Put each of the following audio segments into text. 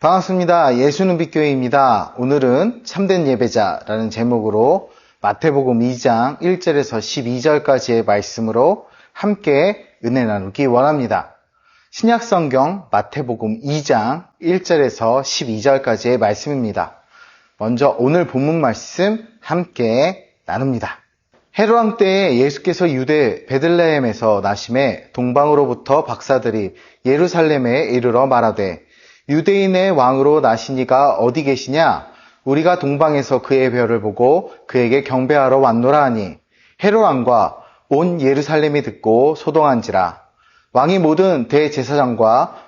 반갑습니다. 예수는 빛교회입니다. 오늘은 참된 예배자라는 제목으로 마태복음 2장 1절에서 12절까지의 말씀으로 함께 은혜 나누기 원합니다. 신약성경 마태복음 2장 1절에서 12절까지의 말씀입니다. 먼저 오늘 본문 말씀 함께 나눕니다. 헤로왕 때에 예수께서 유대 베들레헴에서 나심에 동방으로부터 박사들이 예루살렘에 이르러 말하되 유대인의 왕으로 나시니가 어디 계시냐? 우리가 동방에서 그의 별을 보고 그에게 경배하러 왔노라 하니 헤로왕과 온 예루살렘이 듣고 소동한지라 왕이 모든 대제사장과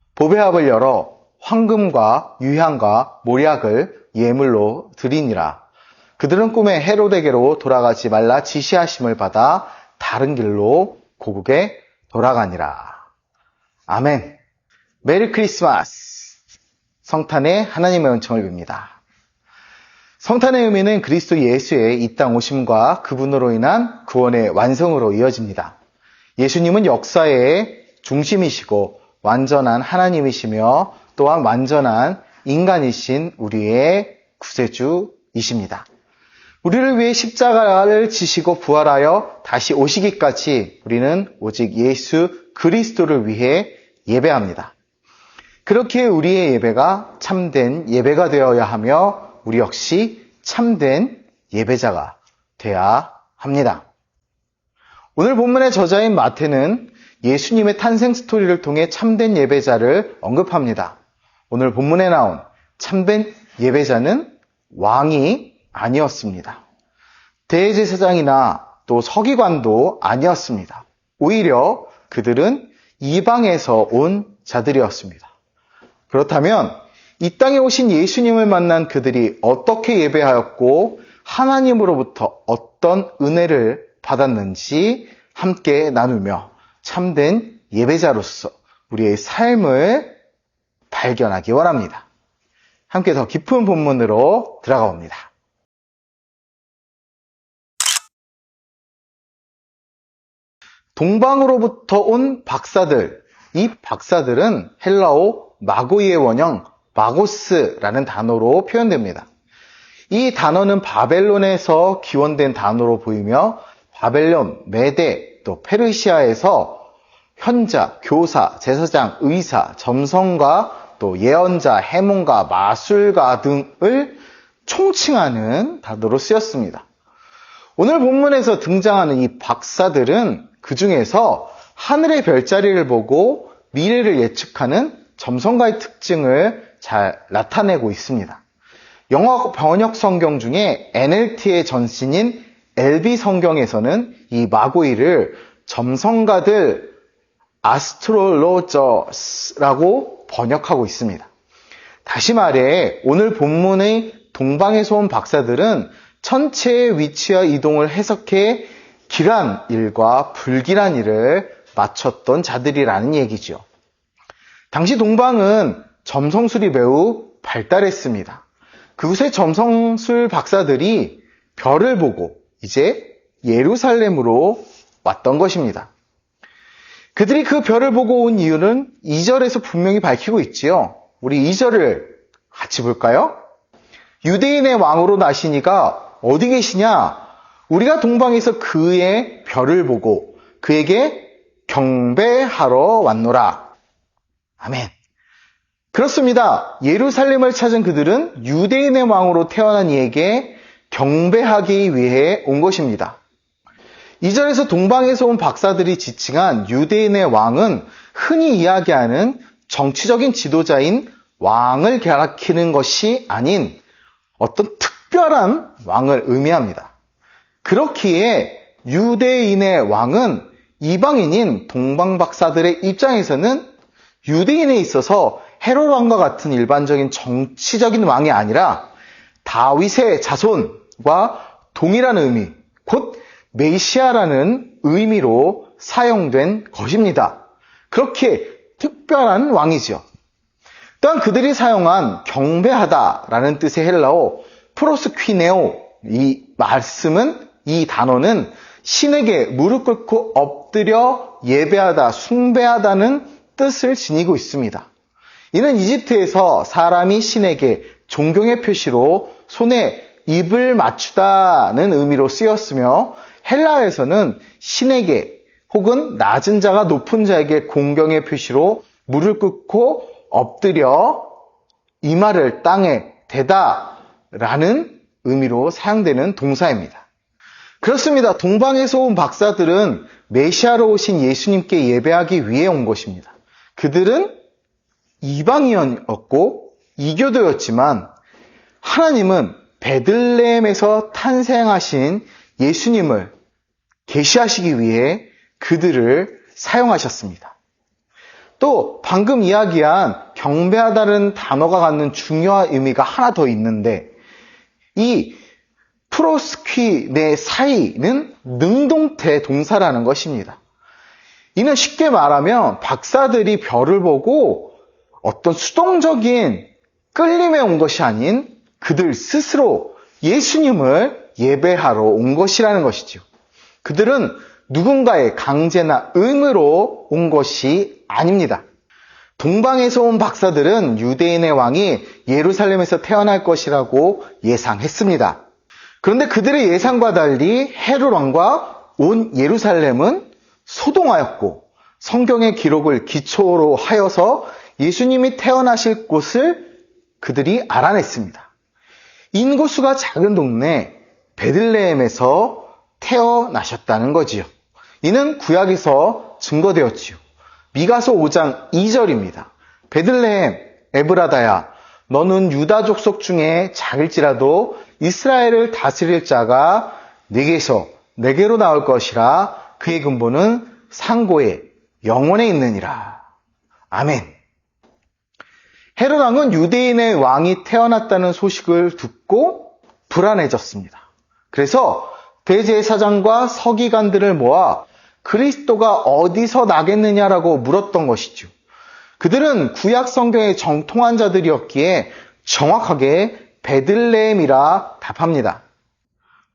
보배합을 열어 황금과 유향과 모략을 예물로 드리니라. 그들은 꿈에 헤로데게로 돌아가지 말라 지시하심을 받아 다른 길로 고국에 돌아가니라. 아멘. 메리 크리스마스. 성탄의 하나님의 은총을 빕니다. 성탄의 의미는 그리스도 예수의 이 땅 오심과 그분으로 인한 구원의 완성으로 이어집니다. 예수님은 역사의 중심이시고 완전한 하나님이시며 또한 완전한 인간이신 우리의 구세주이십니다. 우리를 위해 십자가를 지시고 부활하여 다시 오시기까지 우리는 오직 예수 그리스도를 위해 예배합니다. 그렇게 우리의 예배가 참된 예배가 되어야 하며 우리 역시 참된 예배자가 되어야 합니다. 오늘 본문의 저자인 마태는 예수님의 탄생 스토리를 통해 참된 예배자를 언급합니다. 오늘 본문에 나온 참된 예배자는 왕이 아니었습니다. 대제사장이나 또 서기관도 아니었습니다. 오히려 그들은 이방에서 온 자들이었습니다. 그렇다면 이 땅에 오신 예수님을 만난 그들이 어떻게 예배하였고 하나님으로부터 어떤 은혜를 받았는지 함께 나누며 참된 예배자로서 우리의 삶을 발견하기 원합니다. 함께 더 깊은 본문으로 들어가 봅니다. 동방으로부터 온 박사들, 이 박사들은 헬라어 마고이의 원형 마고스라는 단어로 표현됩니다. 이 단어는 바벨론에서 기원된 단어로 보이며 바벨론, 메데, 또 페르시아에서 현자, 교사, 제사장, 의사, 점성가, 또 예언자, 해몽가, 마술가 등을 총칭하는 단어로 쓰였습니다. 오늘 본문에서 등장하는 이 박사들은 그 중에서 하늘의 별자리를 보고 미래를 예측하는 점성가의 특징을 잘 나타내고 있습니다. 영어 번역 성경 중에 NLT의 전신인 LB 성경에서는 이 마고이를 점성가들 아스트롤로저스라고 번역하고 있습니다. 다시 말해 오늘 본문의 동방에서 온 박사들은 천체의 위치와 이동을 해석해 길한 일과 불길한 일을 맞췄던 자들이라는 얘기죠. 당시 동방은 점성술이 매우 발달했습니다. 그곳의 점성술 박사들이 별을 보고 이제 예루살렘으로 왔던 것입니다. 그들이 그 별을 보고 온 이유는 2절에서 분명히 밝히고 있지요. 우리 2절을 같이 볼까요? 유대인의 왕으로 나시니가 어디 계시냐? 우리가 동방에서 그의 별을 보고 그에게 경배하러 왔노라. 아멘. 그렇습니다. 예루살렘을 찾은 그들은 유대인의 왕으로 태어난 이에게 경배하기 위해 온 것입니다. 이절에서 동방에서 온 박사들이 지칭한 유대인의 왕은 흔히 이야기하는 정치적인 지도자인 왕을 가리키는 것이 아닌 어떤 특별한 왕을 의미합니다. 그렇기에 유대인의 왕은 이방인인 동방 박사들의 입장에서는 유대인에 있어서 헤롯 왕과 같은 일반적인 정치적인 왕이 아니라 다윗의 자손 과 동일한 의미, 곧 메시아라는 의미로 사용된 것입니다. 그렇게 특별한 왕이죠. 또한 그들이 사용한 경배하다라는 뜻의 헬라어 프로스퀴네오 이 말씀은 이 단어는 신에게 무릎 꿇고 엎드려 예배하다, 숭배하다는 뜻을 지니고 있습니다. 이는 이집트에서 사람이 신에게 존경의 표시로 손에 입을 맞추다는 의미로 쓰였으며 헬라에서는 신에게 혹은 낮은 자가 높은 자에게 공경의 표시로 무릎 꿇고 엎드려 이마를 땅에 대다 라는 의미로 사용되는 동사입니다. 그렇습니다. 동방에서 온 박사들은 메시아로 오신 예수님께 예배하기 위해 온 것입니다. 그들은 이방인이었고 이교도였지만 하나님은 베들레헴에서 탄생하신 예수님을 계시하시기 위해 그들을 사용하셨습니다. 또 방금 이야기한 경배하다는 단어가 갖는 중요한 의미가 하나 더 있는데 이 프로스퀴네 사이는 능동태 동사라는 것입니다. 이는 쉽게 말하면 박사들이 별을 보고 어떤 수동적인 끌림에 온 것이 아닌 그들 스스로 예수님을 예배하러 온 것이라는 것이죠. 그들은 누군가의 강제나 의무로 온 것이 아닙니다. 동방에서 온 박사들은 유대인의 왕이 예루살렘에서 태어날 것이라고 예상했습니다. 그런데 그들의 예상과 달리 헤롯 왕과 온 예루살렘은 소동하였고 성경의 기록을 기초로 하여서 예수님이 태어나실 곳을 그들이 알아냈습니다. 인구수가 작은 동네 베들레헴에서 태어나셨다는 거지요. 이는 구약에서 증거되었지요. 미가서 5장 2절입니다. 베들레헴 에브라다야 너는 유다 족속 중에 작을지라도 이스라엘을 다스릴 자가 네게서 내게로 나올 것이라 그의 근본은 상고에 영원에 있느니라. 아멘. 헤롯 왕은 유대인의 왕이 태어났다는 소식을 듣고 불안해졌습니다. 그래서 대제사장과 서기관들을 모아 그리스도가 어디서 나겠느냐라고 물었던 것이죠. 그들은 구약 성경의 정통한 자들이었기에 정확하게 베들레헴이라 답합니다.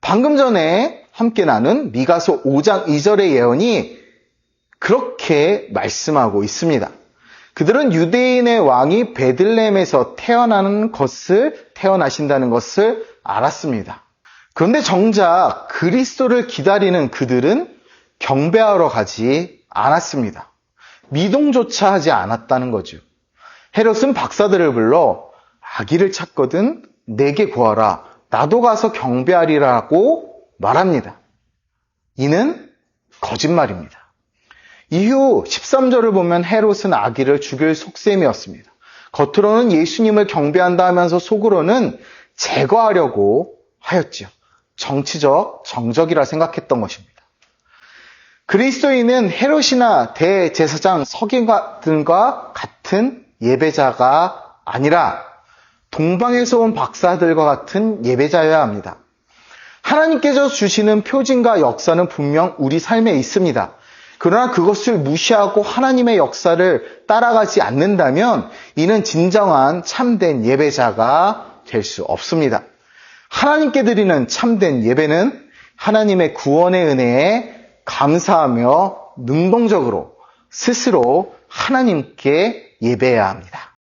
방금 전에 함께 나눈 미가서 5장 2절의 예언이 그렇게 말씀하고 있습니다. 그들은 유대인의 왕이 베들레헴에서 태어나는 것을 태어나신다는 것을 알았습니다. 그런데 정작 그리스도를 기다리는 그들은 경배하러 가지 않았습니다. 미동조차 하지 않았다는 거죠. 헤롯은 박사들을 불러 아기를 찾거든 내게 구하라. 나도 가서 경배하리라고 말합니다. 이는 거짓말입니다. 이후 13절을 보면 헤롯은 아기를 죽일 속셈이었습니다. 겉으로는 예수님을 경배한다 하면서 속으로는 제거하려고 하였지요. 정치적 정적이라 생각했던 것입니다. 그리스도인은 헤롯이나 대제사장 서기관들과 같은 예배자가 아니라 동방에서 온 박사들과 같은 예배자여야 합니다. 하나님께서 주시는 표징과 역사는 분명 우리 삶에 있습니다. 그러나 그것을 무시하고 하나님의 역사를 따라가지 않는다면 이는 진정한 참된 예배자가 될 수 없습니다. 하나님께 드리는 참된 예배는 하나님의 구원의 은혜에 감사하며 능동적으로 스스로 하나님께 예배해야 합니다.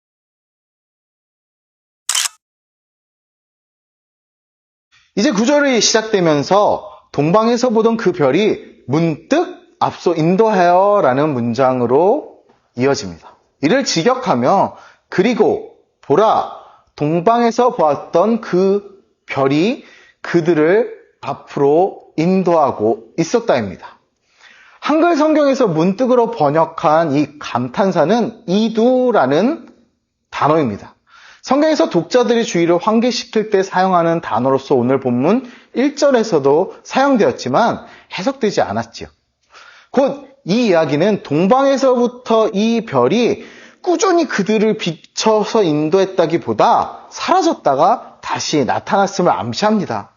이제 구절이 시작되면서 동방에서 보던 그 별이 문득 앞서 인도하여 라는 문장으로 이어집니다. 이를 직역하며 그리고 보라 동방에서 보았던 그 별이 그들을 앞으로 인도하고 있었다입니다. 한글 성경에서 문득으로 번역한 이 감탄사는 이두라는 단어입니다. 성경에서 독자들이 주의를 환기시킬 때 사용하는 단어로서 오늘 본문 1절에서도 사용되었지만 해석되지 않았지요. 곧 이 이야기는 동방에서부터 이 별이 꾸준히 그들을 비춰서 인도했다기보다 사라졌다가 다시 나타났음을 암시합니다.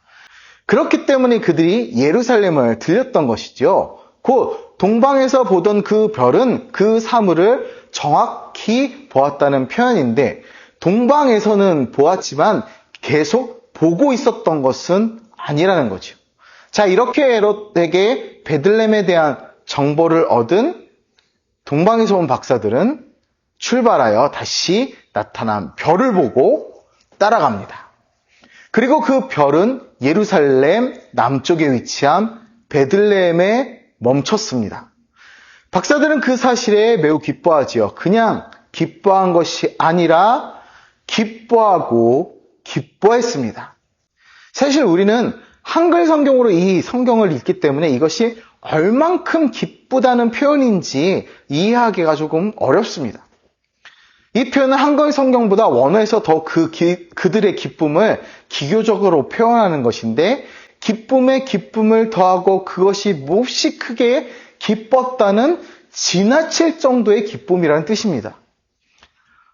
그렇기 때문에 그들이 예루살렘을 들렸던 것이죠. 곧 동방에서 보던 그 별은 그 사물을 정확히 보았다는 표현인데 동방에서는 보았지만 계속 보고 있었던 것은 아니라는 거죠. 자, 이렇게 에롯에게 베들렘에 대한 정보를 얻은 동방에서 온 박사들은 출발하여 다시 나타난 별을 보고 따라갑니다. 그리고 그 별은 예루살렘 남쪽에 위치한 베들레헴에 멈췄습니다. 박사들은 그 사실에 매우 기뻐하지요. 그냥 기뻐한 것이 아니라 기뻐하고 기뻐했습니다. 사실 우리는 한글 성경으로 이 성경을 읽기 때문에 이것이 얼만큼 기쁘다는 표현인지 이해하기가 조금 어렵습니다. 이 표현은 한글 성경보다 원어에서 더 그 그들의 기쁨을 기교적으로 표현하는 것인데 기쁨에 기쁨을 더하고 그것이 몹시 크게 기뻤다는 지나칠 정도의 기쁨이라는 뜻입니다.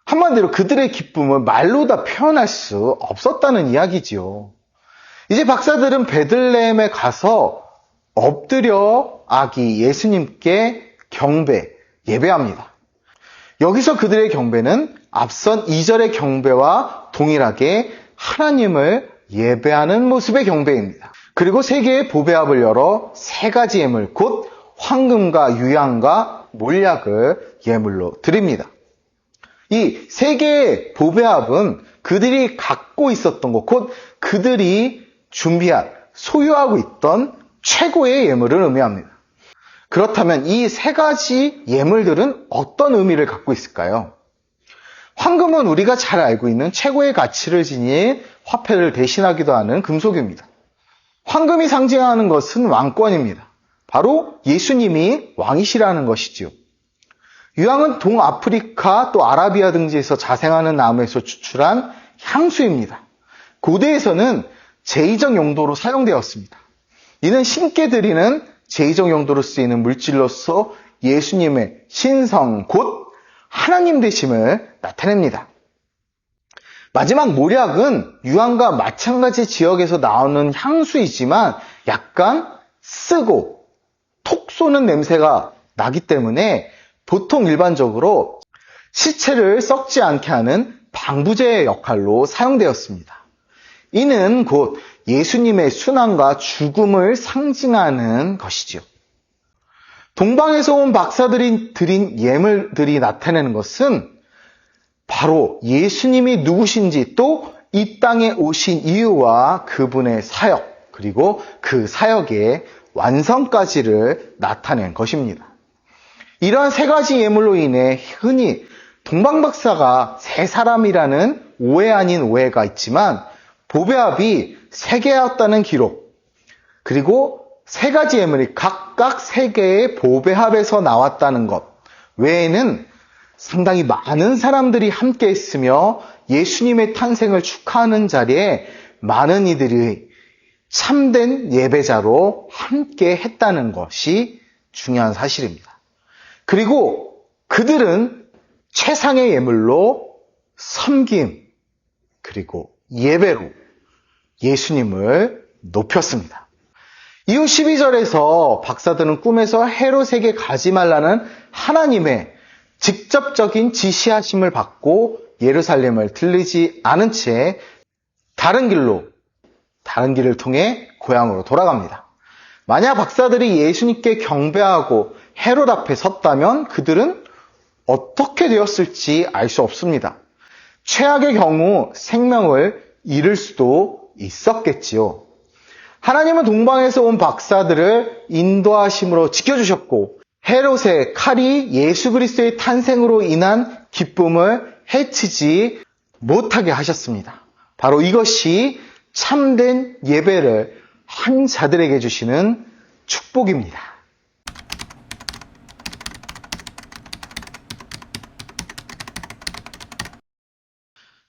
한마디로 그들의 기쁨을 말로 다 표현할 수 없었다는 이야기지요. 이제 박사들은 베들레헴에 가서 엎드려 아기 예수님께 경배, 예배합니다. 여기서 그들의 경배는 앞선 2절의 경배와 동일하게 하나님을 예배하는 모습의 경배입니다. 그리고 세 개의 보배합을 열어 세 가지 예물, 곧 황금과 유향과 몰약을 예물로 드립니다. 이 세 개의 보배합은 그들이 갖고 있었던 것, 곧 그들이 준비한, 소유하고 있던 최고의 예물을 의미합니다. 그렇다면 이 세 가지 예물들은 어떤 의미를 갖고 있을까요? 황금은 우리가 잘 알고 있는 최고의 가치를 지닌 화폐를 대신하기도 하는 금속입니다. 황금이 상징하는 것은 왕권입니다. 바로 예수님이 왕이시라는 것이지요. 유황은 동아프리카 또 아라비아 등지에서 자생하는 나무에서 추출한 향수입니다. 고대에서는 제의적 용도로 사용되었습니다. 이는 신께 드리는 제의적 용도로 쓰이는 물질로서 예수님의 신성 곧 하나님 되심을 나타냅니다. 마지막 모략은 유황과 마찬가지 지역에서 나오는 향수이지만 약간 쓰고 톡 쏘는 냄새가 나기 때문에 보통 일반적으로 시체를 썩지 않게 하는 방부제의 역할로 사용되었습니다. 이는 곧 예수님의 순환과 죽음을 상징하는 것이지요. 동방에서 온 박사들이 드린 예물들이 나타내는 것은 바로 예수님이 누구신지 또 이 땅에 오신 이유와 그분의 사역, 그리고 그 사역의 완성까지를 나타낸 것입니다. 이러한 세 가지 예물로 인해 흔히 동방박사가 세 사람이라는 오해 아닌 오해가 있지만 보배합이 세 개였다는 기록, 그리고 세 가지 예물이 각각 세 개의 보배합에서 나왔다는 것 외에는 상당히 많은 사람들이 함께 했으며 예수님의 탄생을 축하하는 자리에 많은 이들이 참된 예배자로 함께 했다는 것이 중요한 사실입니다. 그리고 그들은 최상의 예물로 섬김, 그리고 예배로 예수님을 높였습니다. 이후 12절에서 박사들은 꿈에서 헤롯에게 가지 말라는 하나님의 직접적인 지시하심을 받고 예루살렘을 들리지 않은 채 다른 길로, 다른 길을 통해 고향으로 돌아갑니다. 만약 박사들이 예수님께 경배하고 헤롯 앞에 섰다면 그들은 어떻게 되었을지 알 수 없습니다. 최악의 경우 생명을 잃을 수도 있었겠지요. 하나님은 동방에서 온 박사들을 인도하심으로 지켜주셨고 헤롯의 칼이 예수 그리스도의 탄생으로 인한 기쁨을 해치지 못하게 하셨습니다. 바로 이것이 참된 예배를 한 자들에게 주시는 축복입니다.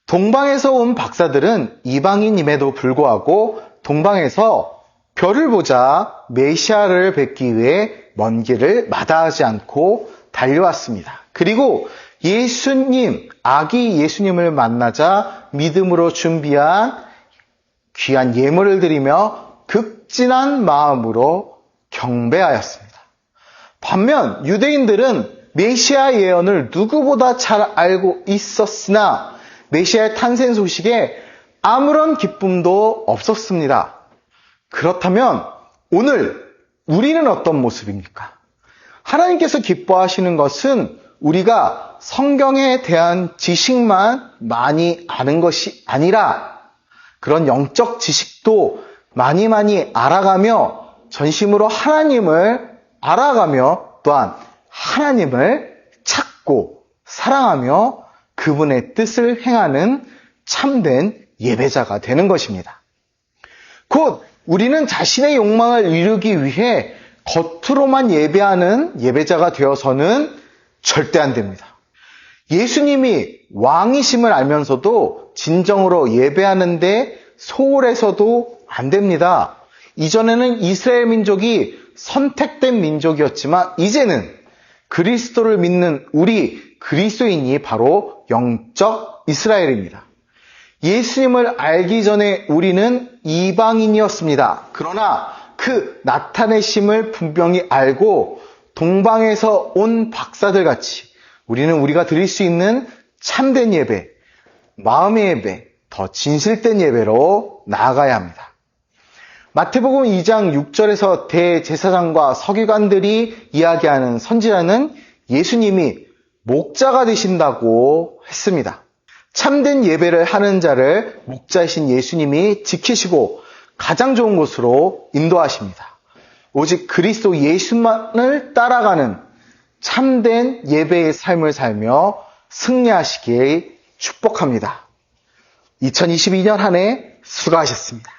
동방에서 온 박사들은 이방인임에도 불구하고 동방에서 별을 보자 메시아를 뵙기 위해 먼 길을 마다하지 않고 달려왔습니다. 그리고 예수님, 아기 예수님을 만나자 믿음으로 준비한 귀한 예물을 드리며 극진한 마음으로 경배하였습니다. 반면 유대인들은 메시아 예언을 누구보다 잘 알고 있었으나 메시아의 탄생 소식에 아무런 기쁨도 없었습니다. 그렇다면 오늘 우리는 어떤 모습입니까? 하나님께서 기뻐하시는 것은 우리가 성경에 대한 지식만 많이 아는 것이 아니라 그런 영적 지식도 많이 많이 알아가며 전심으로 하나님을 알아가며 또한 하나님을 찾고 사랑하며 그분의 뜻을 행하는 참된 예배자가 되는 것입니다. 곧 우리는 자신의 욕망을 이루기 위해 겉으로만 예배하는 예배자가 되어서는 절대 안 됩니다. 예수님이 왕이심을 알면서도 진정으로 예배하는데 소홀해서도 안 됩니다. 이전에는 이스라엘 민족이 선택된 민족이었지만 이제는 그리스도를 믿는 우리 그리스도인이 바로 영적 이스라엘입니다. 예수님을 알기 전에 우리는 이방인이었습니다. 그러나 그 나타내심을 분명히 알고 동방에서 온 박사들 같이 우리는 우리가 드릴 수 있는 참된 예배, 마음의 예배, 더 진실된 예배로 나아가야 합니다. 마태복음 2장 6절에서 대제사장과 서기관들이 이야기하는 선지자는 예수님이 목자가 되신다고 했습니다. 참된 예배를 하는 자를 목자이신 예수님이 지키시고 가장 좋은 곳으로 인도하십니다. 오직 그리스도 예수만을 따라가는 참된 예배의 삶을 살며 승리하시길 축복합니다. 2022년 한 해 수고하셨습니다.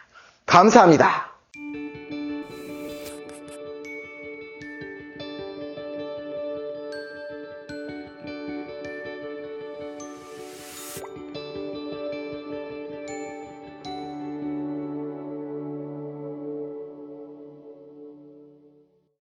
감사합니다.